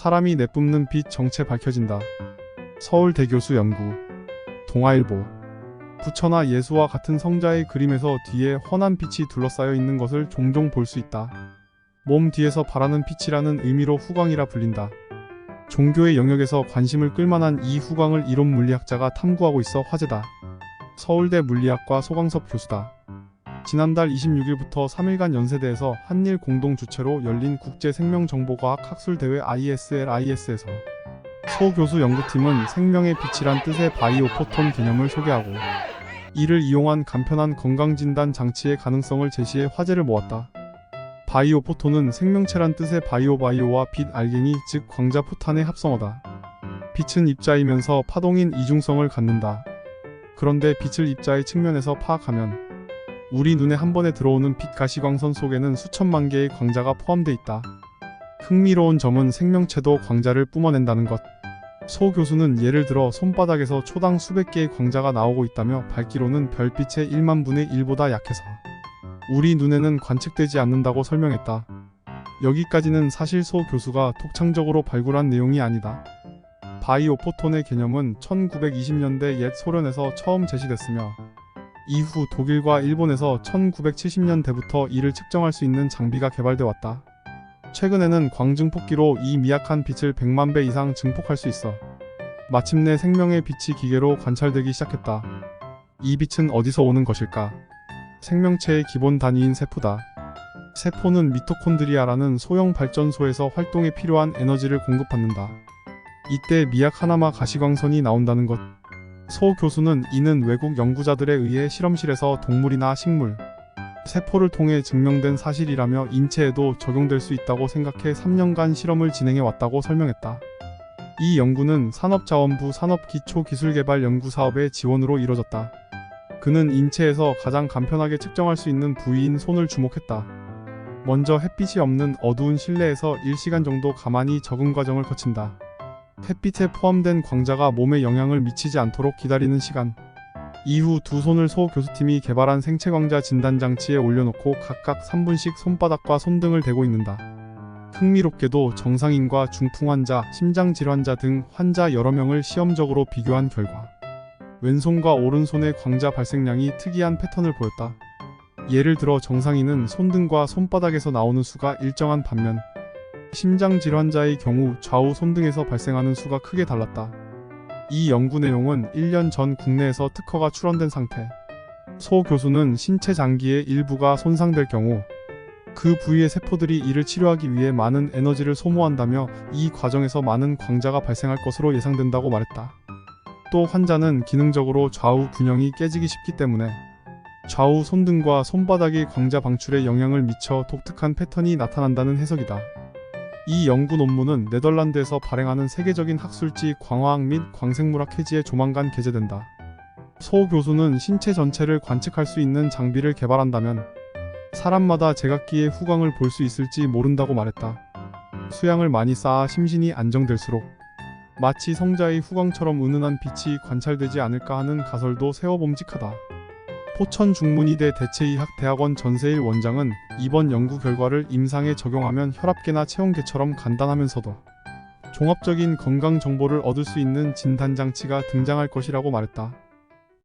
사람이 내뿜는 빛 정체 밝혀진다. 서울대 교수 연구. 동아일보. 부처나 예수와 같은 성자의 그림에서 뒤에 환한 빛이 둘러싸여 있는 것을 종종 볼 수 있다. 몸 뒤에서 바라는 빛이라는 의미로 후광이라 불린다. 종교의 영역에서 관심을 끌만한 이 후광을 이론 물리학자가 탐구하고 있어 화제다. 서울대 물리학과 소강섭 교수다. 지난달 26일부터 3일간 연세대에서 한일 공동 주최로 열린 국제생명정보과학 학술대회 ISLIS에서 소 교수 연구팀은 생명의 빛이란 뜻의 바이오 포톤 개념을 소개하고 이를 이용한 간편한 건강진단 장치의 가능성을 제시해 화제를 모았다. 바이오 포톤은 생명체란 뜻의 바이오 바이오와 빛 알갱이 즉 광자 포탄의 합성어다. 빛은 입자이면서 파동인 이중성을 갖는다. 그런데 빛을 입자의 측면에서 파악하면 우리 눈에 한 번에 들어오는 빛 가시광선 속에는 수천만 개의 광자가 포함돼 있다. 흥미로운 점은 생명체도 광자를 뿜어낸다는 것. 소 교수는 예를 들어 손바닥에서 초당 수백 개의 광자가 나오고 있다며 밝기로는 별빛의 1만 분의 1보다 약해서 우리 눈에는 관측되지 않는다고 설명했다. 여기까지는 사실 소 교수가 독창적으로 발굴한 내용이 아니다. 바이오 포톤의 개념은 1920년대 옛 소련에서 처음 제시됐으며 이후 독일과 일본에서 1970년대부터 이를 측정할 수 있는 장비가 개발돼 왔다. 최근에는 광증폭기로 이 미약한 빛을 100만 배 이상 증폭할 수 있어 마침내 생명의 빛이 기계로 관찰되기 시작했다. 이 빛은 어디서 오는 것일까? 생명체의 기본 단위인 세포다. 세포는 미토콘드리아라는 소형 발전소에서 활동에 필요한 에너지를 공급받는다. 이때 미약 하나마 가시광선이 나온다는 것. 소 교수는 이는 외국 연구자들에 의해 실험실에서 동물이나 식물, 세포를 통해 증명된 사실이라며 인체에도 적용될 수 있다고 생각해 3년간 실험을 진행해 왔다고 설명했다. 이 연구는 산업자원부 산업기초기술개발연구 사업의 지원으로 이뤄졌다. 그는 인체에서 가장 간편하게 측정할 수 있는 부위인 손을 주목했다. 먼저 햇빛이 없는 어두운 실내에서 1시간 정도 가만히 적응 과정을 거친다. 햇빛에 포함된 광자가 몸에 영향을 미치지 않도록 기다리는 시간. 이후 두 손을 소 교수팀이 개발한 생체광자 진단 장치에 올려놓고 각각 3분씩 손바닥과 손등을 대고 있는다. 흥미롭게도 정상인과 중풍 환자, 심장 질환자 등 환자 여러 명을 시험적으로 비교한 결과 왼손과 오른손의 광자 발생량이 특이한 패턴을 보였다. 예를 들어 정상인은 손등과 손바닥에서 나오는 수가 일정한 반면 심장 질환자의 경우 좌우 손등에서 발생하는 수가 크게 달랐다. 이 연구 내용은 1년 전 국내에서 특허가 출원된 상태. 소 교수는 신체 장기의 일부가 손상될 경우 그 부위의 세포들이 이를 치료하기 위해 많은 에너지를 소모한다며 이 과정에서 많은 광자가 발생할 것으로 예상된다고 말했다. 또 환자는 기능적으로 좌우 균형이 깨지기 쉽기 때문에 좌우 손등과 손바닥의 광자 방출에 영향을 미쳐 독특한 패턴이 나타난다는 해석이다. 이 연구 논문은 네덜란드에서 발행하는 세계적인 학술지 광화학 및 광생물학 해지에 조만간 게재된다. 소 교수는 신체 전체를 관측할 수 있는 장비를 개발한다면 사람마다 제각기의 후광을 볼 수 있을지 모른다고 말했다. 수양을 많이 쌓아 심신이 안정될수록 마치 성자의 후광처럼 은은한 빛이 관찰되지 않을까 하는 가설도 세워봄직하다. 포천 중문이대 대체의학대학원 전세일 원장은 이번 연구 결과를 임상에 적용하면 혈압계나 체온계처럼 간단하면서도 종합적인 건강 정보를 얻을 수 있는 진단장치가 등장할 것이라고 말했다.